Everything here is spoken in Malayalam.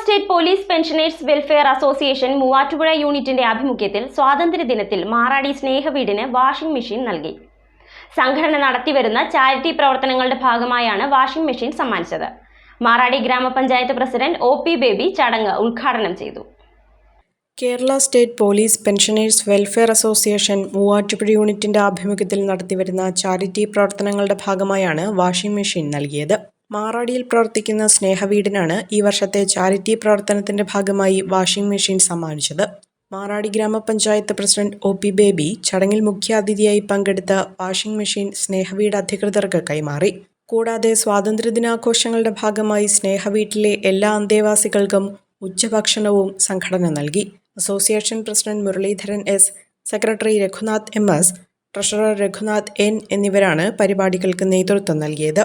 State police pensioners welfare association Muvattupuzha യൂണിറ്റിന്റെ ആഭിമുഖ്യത്തിൽ സ്വാതന്ത്ര്യദിനത്തിൽ മാറാടി സ്നേഹവീടിന് വാഷിംഗ് മെഷീൻ നൽകി. സംഘടന നടത്തിവരുന്ന ചാരിറ്റി പ്രവർത്തനങ്ങളുടെ ഭാഗമായാണ് വാഷിംഗ് മെഷീൻ സമ്മാനിച്ചത്. മാറാടി ഗ്രാമപഞ്ചായത്ത് പ്രസിഡന്റ് ഒ പി ബേബി ചടങ്ങ് ഉദ്ഘാടനം ചെയ്തു. Kerala state police pensioners welfare association Muvattupuzha യൂണിറ്റിന്റെ ആഭിമുഖ്യത്തിൽ നടത്തിവരുന്ന ചാരിറ്റി പ്രവർത്തനങ്ങളുടെ ഭാഗമായാണ് വാഷിംഗ് മെഷീൻ നൽകിയത്. മാറാടിയിൽ പ്രവർത്തിക്കുന്ന സ്നേഹവീടിനാണ് ഈ വർഷത്തെ ചാരിറ്റി പ്രവർത്തനത്തിന്റെ ഭാഗമായി വാഷിംഗ് മെഷീൻ സമ്മാനിച്ചത്. മാറാടി ഗ്രാമപഞ്ചായത്ത് പ്രസിഡന്റ് ഒ പി ബേബി ചടങ്ങിൽ മുഖ്യാതിഥിയായി പങ്കെടുത്ത വാഷിംഗ് മെഷീൻ സ്നേഹവീട് അധികൃതർക്ക് കൈമാറി. കൂടാതെ സ്വാതന്ത്ര്യദിനാഘോഷങ്ങളുടെ ഭാഗമായി സ്നേഹവീട്ടിലെ എല്ലാ അന്തേവാസികൾക്കും ഉച്ചഭക്ഷണവും സംഘടന നൽകി. Association president Muraleedharan S secretary Raghunath M S treasurer Raghunath N എന്നിവരാണ് പരിപാടികൾക്ക് നേതൃത്വം നൽകിയത്.